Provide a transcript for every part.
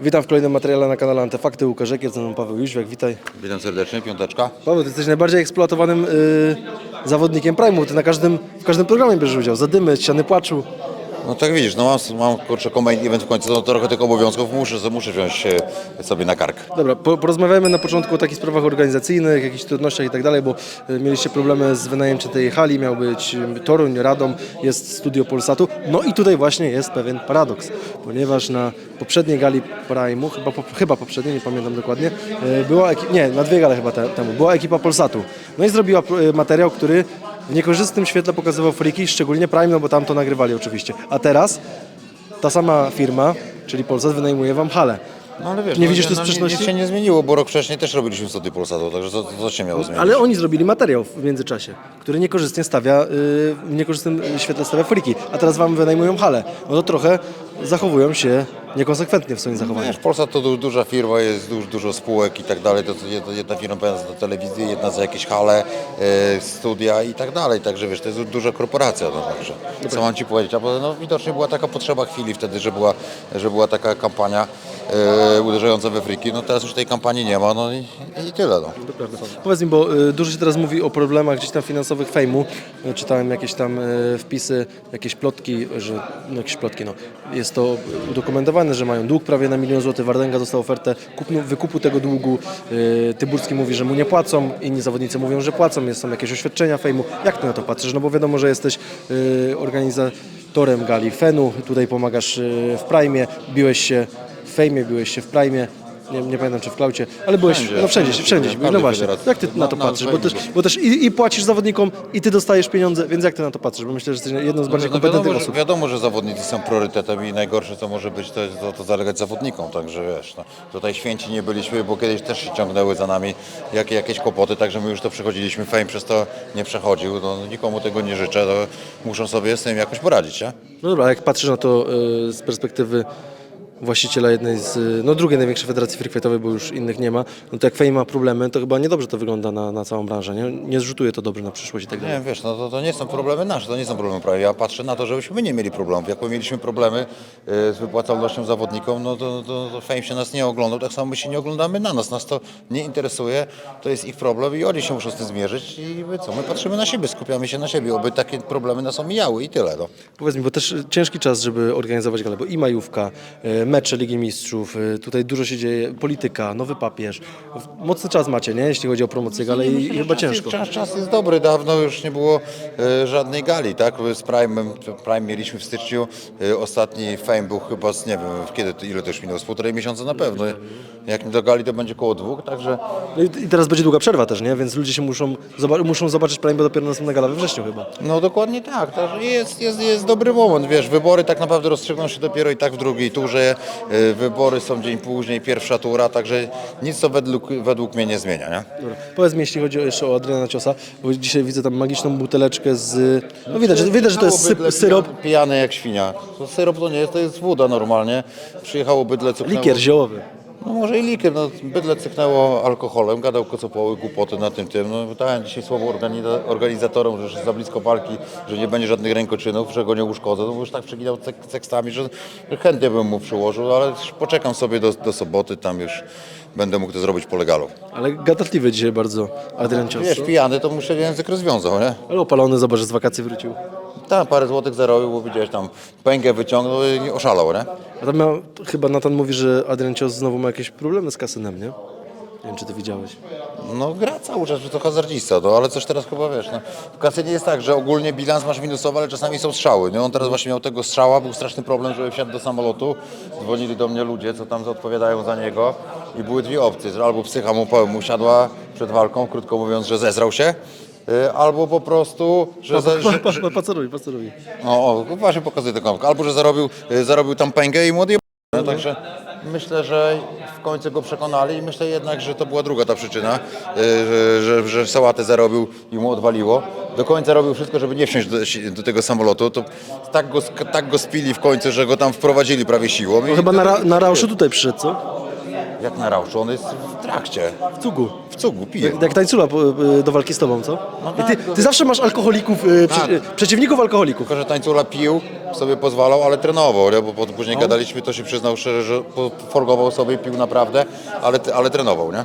Witam w kolejnym materiale na kanale Antefakty. Łukasz Ekiel, ze mną Paweł Jóźwiak, witaj. Witam serdecznie, piąteczka. Paweł, ty jesteś najbardziej eksploatowanym y, zawodnikiem Prime'u. Ty na każdym, w każdym programie bierzesz udział. Zadymy, ściany płaczu. No tak widzisz, no mam, mam kurczę combine event w końcu, no trochę tych obowiązków muszę, muszę wziąć e, sobie na kark. Dobra, po, porozmawiamy na początku o takich sprawach organizacyjnych, jakichś trudnościach i tak dalej, bo y, mieliście problemy z wynajęciem tej hali, miał być Toruń, Radom, jest studio Polsatu. No i tutaj właśnie jest pewien paradoks, ponieważ na poprzedniej gali Prime'u, chyba, po, chyba poprzedniej, nie pamiętam dokładnie, y, była nie, na dwie gale chyba te, temu, była ekipa Polsatu. No i zrobiła materiał, który w niekorzystnym świetle pokazywał friki, szczególnie Prime, no bo tam to nagrywali oczywiście. A teraz ta sama firma, czyli Polsat, wynajmuje wam halę. No ale wiesz, Nie no, widzisz tu no, sprzeczności? Nic się nie zmieniło, bo rok wcześniej też robiliśmy study Polsatu, także co, co się miało zmienić? Ale oni zrobili materiał w międzyczasie, który niekorzystnie stawia, yy, w niekorzystnym świetle stawia friki, a teraz wam wynajmują halę. No to trochę zachowują się niekonsekwentnie w swoim zachowaniu. Wiesz, Polsat to du, duża firma, jest duż, dużo spółek i tak dalej, to jedna, jedna firma pewnie za telewizję, jedna za jakieś hale, e, studia i tak dalej, także wiesz, to jest duża korporacja, no także. Co mam Ci powiedzieć, a potem no, widocznie była taka potrzeba chwili wtedy, że była, że była taka kampania e, uderzająca we friki, no teraz już tej kampanii nie ma, no i, i tyle, no. Powiedz mi, bo y, dużo się teraz mówi o problemach gdzieś tam finansowych fejmu. Y, Czytałem jakieś tam wpisy, jakieś plotki, że no jakieś plotki, no. Jest to udokumentowane, że mają dług prawie na milion złotych. Wardęga dostał ofertę kupnu, wykupu tego długu. Tyburski mówi, że mu nie płacą, inni zawodnicy mówią, że płacą. Jest, są jakieś oświadczenia fejmu. Jak ty na to patrzysz? No bo wiadomo, że jesteś organizatorem gali Fenu, tutaj pomagasz w Prime, biłeś się fejmie, biłeś się w Prime. Nie, nie pamiętam czy w klaucie, ale byłeś Wszędzie, no wszędzie, wszędzie, wszędzie, no właśnie. Jak ty na to Na- na patrzysz? Bo też, bo też i, i płacisz zawodnikom, i ty dostajesz pieniądze, więc jak ty na to patrzysz? Bo myślę, że jesteś jedną z bardziej No kompetentnych wiadomo, że, osób. wiadomo, że zawodnicy są priorytetem i najgorsze co może być, to, to, to zalegać zawodnikom, także wiesz, no, tutaj święci nie byliśmy, bo kiedyś też się ciągnęły za nami jakie, jakieś kłopoty, także my już to przechodziliśmy, fame przez to nie przechodził, no, nikomu tego nie życzę, to muszą sobie z tym jakoś poradzić, nie? No dobra, jak patrzysz na to y, z perspektywy właściciela jednej z, y, no drugiej największej federacji freakfightowej, bo już innych nie ma, no to jak Fame ma problemy, to chyba niedobrze to wygląda na, na całą branżę, nie? Nie zrzutuje to dobrze na przyszłość i tak Nie dalej. wiesz, no to, to nie są problemy nasze, to nie są problemy prawa. Ja patrzę na to, żebyśmy my nie mieli problemów. Jak my mieliśmy problemy y, z wypłacalnością zawodnikom, no to, to, to Fame się nas nie oglądał, tak samo my się nie oglądamy na nas. Nas to nie interesuje, to jest ich problem i oni się muszą z tym zmierzyć i my co, my patrzymy na siebie, skupiamy się na siebie, oby takie problemy nas omijały i tyle. No. Powiedz mi, bo też ciężki czas, żeby organizować galę, bo i majówka, y, mecze Ligi Mistrzów, y, tutaj dużo się dzieje, polityka, nowy papież. Mocny czas macie, nie? Jeśli chodzi o promocję gali i, i chyba ciężko. Czas, czas jest dobry, dawno już nie było e, żadnej gali, tak? Z Prime, Prime mieliśmy w styczniu, e, ostatni Fame był chyba z, nie wiem, kiedy, ile to już minęło, z półtorej miesiąca na pewno. Jak nie do gali, to będzie koło dwóch, także No i, I teraz będzie długa przerwa też, nie? Więc ludzie się muszą, zoba- muszą zobaczyć Prime, bo dopiero następna gala we wrześniu chyba. no dokładnie tak, także jest, jest, jest dobry moment, wiesz, wybory tak naprawdę rozstrzygną się dopiero i tak w drugiej turze, wybory są dzień później, pierwsza tura, także nic to według, według mnie nie zmienia, nie? Dobra. Powiedz mi, jeśli chodzi jeszcze o Adriana Ciosa, bo dzisiaj widzę tam magiczną buteleczkę z... No widać, że, widać, że to jest syp, Bydle syrop, Pijany, pijany jak świnia. To syrop to nie jest, to jest woda normalnie. Przyjechało bydle, cuknęło... likier ziołowy. No może i likier, no bydle cyknęło alkoholem, gadał kocopoły, głupoty na tym tym. No dałem dzisiaj słowo organiza- organizatorom, że za blisko walki, że nie będzie żadnych rękoczynów, że go nie uszkodzę. No bo już tak przeginał tek- tekstami, że że chętnie bym mu przyłożył, ale poczekam sobie do, do soboty, tam już będę mógł to zrobić po legalu. Ale gadatliwy dzisiaj bardzo Adrian Cios. Wiesz, pijany to muszę język rozwiązał, nie? Ale opalony, zobacz, z wakacji wrócił. Tam parę złotych zarobił, bo widziałeś tam pęgę wyciągnął i oszalał, nie? A tam miał, chyba Natan mówi, że Adrian Cios znowu ma jakieś problemy z kasynem, nie? Nie wiem, czy ty widziałeś. No gra cały czas, to hazardzista, no, ale coś teraz chyba wiesz, no, w kasynie jest tak, że ogólnie bilans masz minusowy, ale czasami są strzały, nie? On teraz właśnie miał tego strzała, był straszny problem, żeby wsiadł do samolotu, dzwonili do mnie ludzie, co tam odpowiadają za niego i były dwie opcje, że albo psycha mu, mu siadła przed walką, krótko mówiąc, że zezrał się, y, albo po prostu, że... za- że, Pa, pa, paceruj, paceruj. o, o, właśnie pokazuję tę kąpkę. Albo, że zarobił, y, zarobił tam pęgę i mu. No, także myślę, że w końcu go przekonali i myślę jednak, że to była druga ta przyczyna, y, że, że, że sałatę zarobił i mu odwaliło. Do końca robił wszystko, żeby nie wsiąść do, do tego samolotu. To tak go, sk- tak go spili w końcu, że go tam wprowadzili prawie siłą. I No chyba na, ra, na Rauszu tutaj przyszedł, co? Jak na rauszu, on jest w trakcie. W cugu. W cugu, pije. Jak, jak tańcula po- y, do walki z tobą, co? No I ty, tak, ty zawsze masz alkoholików, y, przy, Tak. y, przeciwników alkoholików. Tylko, że tańcula pił, sobie pozwalał, ale trenował, nie? bo po- No. później gadaliśmy, to się przyznał szczerze, że po- forgował sobie, pił naprawdę, ale, ale trenował, nie?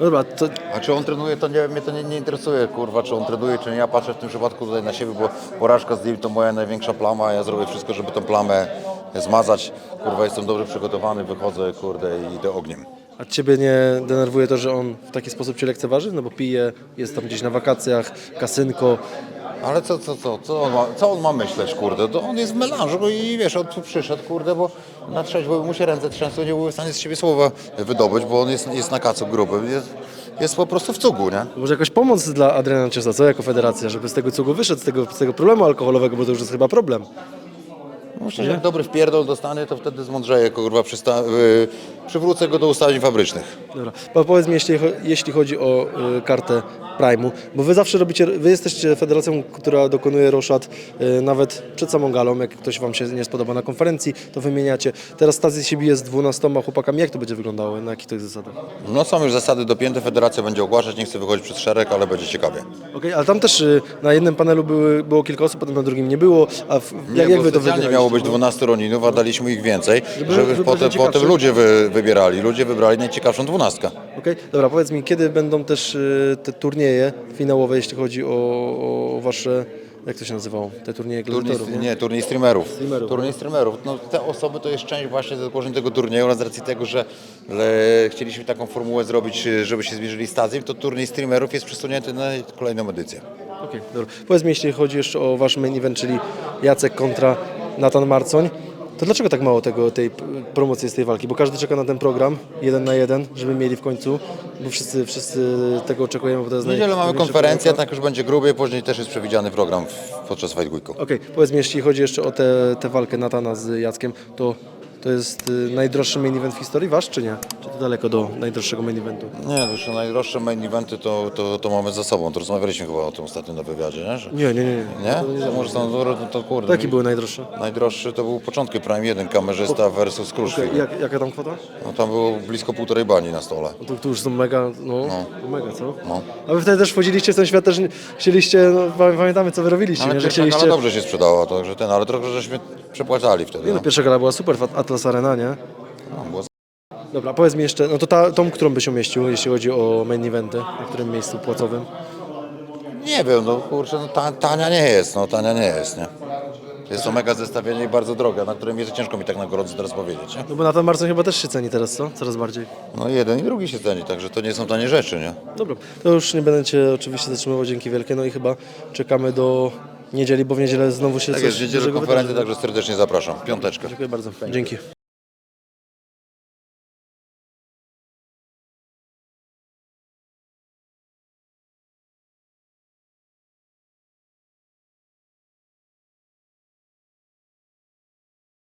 No dobra, to A czy on trenuje, to nie, mnie to nie, nie interesuje, kurwa, czy on trenuje, czy nie. Ja patrzę w tym przypadku tutaj na siebie, bo porażka z nim to moja największa plama, a ja zrobię wszystko, żeby tą plamę zmazać. Kurwa, jestem dobrze przygotowany, wychodzę, kurde, i idę ogniem. A ciebie nie denerwuje to, że on w taki sposób cię lekceważy? No bo pije, jest tam gdzieś na wakacjach, kasynko. Ale co, co, co, co on ma, co on ma myśleć, kurde? To on jest w melanżu i wiesz, on tu przyszedł, kurde, bo na trzeźwo mu się ręce trzęsły, nie były w stanie z siebie słowa wydobyć, bo on jest, jest na kacu grubym, jest, jest po prostu w cugu, nie? Może jakaś pomoc dla Adriana Ciosa, co jako federacja, żeby z tego cugu wyszedł, z tego, z tego problemu alkoholowego, bo to już jest chyba problem. Myślę, że jak dobry wpierdol dostanie, to wtedy zmądrzeje, kurwa, przysta- yy, przywrócę go do ustawień fabrycznych. Dobra, Po- powiedz mi, jeśli, jeśli chodzi o y, kartę Prime'u, bo wy zawsze robicie, wy jesteście federacją, która dokonuje roszad y, nawet przed samą galą, jak ktoś wam się nie spodoba na konferencji, to wymieniacie. Teraz Stazji się bije z 12 chłopakami, jak to będzie wyglądało, na jakich to jest zasadach? No są już zasady dopięte, federacja będzie ogłaszać, nie chcę wychodzić przed szereg, ale będzie ciekawie. Okej, ale tam też y, na jednym panelu były, było kilka osób, potem na drugim nie było, a w, jak, jak bo wy to specjalnie wybieraliście? miało być 12 roninów, a daliśmy ich więcej, Żeby- żeby, potem, potem ludzie wy, wybierali. Ludzie wybrali najciekawszą dwunastkę. Okej, dobra, powiedz mi, kiedy będą też y, te turnieje finałowe, jeśli chodzi o, o wasze, jak to się nazywało, te turnieje Turniej, gladiatorów, nie? nie, turniej streamerów. Streamerów. Turniej streamerów. No, te osoby to jest część właśnie założeń tego turnieju, ale z racji tego, że le, chcieliśmy taką formułę zrobić, żeby się zbliżyli z Tazjem, to turniej streamerów jest przesunięty na kolejną edycję. Okej, dobra. Powiedz mi, jeśli chodzi jeszcze o wasz main event, czyli Jacek kontra Natan Marcoń, to dlaczego tak mało tego, tej promocji z tej walki? Bo każdy czeka na ten program, jeden na jeden, żeby mieli w końcu, bo wszyscy, wszyscy tego oczekujemy, bo to jest W niedzielę mamy konferencję, tak już będzie grubiej, później też jest przewidziany program podczas Fight Weeku. Okej, powiedz mi, jeśli chodzi jeszcze o tę tę walkę Natana z Jackiem, to to jest y, najdroższy main event w historii wasz, czy nie? Czy to daleko do najdroższego main eventu? Nie, to jeszcze najdroższe main eventy to, to, to mamy za sobą. To rozmawialiśmy chyba o tym ostatnio na wywiadzie, nie? Że, Nie, nie, nie. nie. nie? To może są, no, to kurde. Jaki były najdroższe? Najdroższy to był początki Prime 1, kamerzysta versus Kruszwil. Okej, Jak, jaka tam kwota? No tam było blisko półtorej bani na stole. No to, to już są mega, no, mega, co? No. A wy wtedy też wchodziliście w ten świat, też nie- chcieliście, no pamię- pamiętamy co wy robiliście, Ale nie? że chcieliście... dobrze się sprzedała, także ten, ale trochę żeśmy przepłacali wtedy. Nie No. no, pierwsza gala była super, w Atlas Arena, nie? No, było Dobra, powiedz mi jeszcze, no to ta, tą, którą byś umieścił, jeśli chodzi o main eventy, na którym miejscu płacowym? Nie wiem, no kurczę, no, ta, tania nie jest, no tania nie jest, nie? Jest to mega zestawienie i bardzo droga, na którym jest ciężko mi tak na gorąco teraz powiedzieć, nie? No bo Nathan Marcin chyba też się ceni teraz, co? Coraz bardziej. No jeden i drugi się ceni, także to nie są tanie rzeczy, nie? Dobra, to już nie będę Cię oczywiście zatrzymywał, dzięki wielkie, no i chyba czekamy do niedzieli, bo w niedzielę znowu się Tak coś jest, w niedzielę dużego konferencja, wydarzy. także serdecznie zapraszam. Piąteczkę. Dziękuję bardzo, dzięki.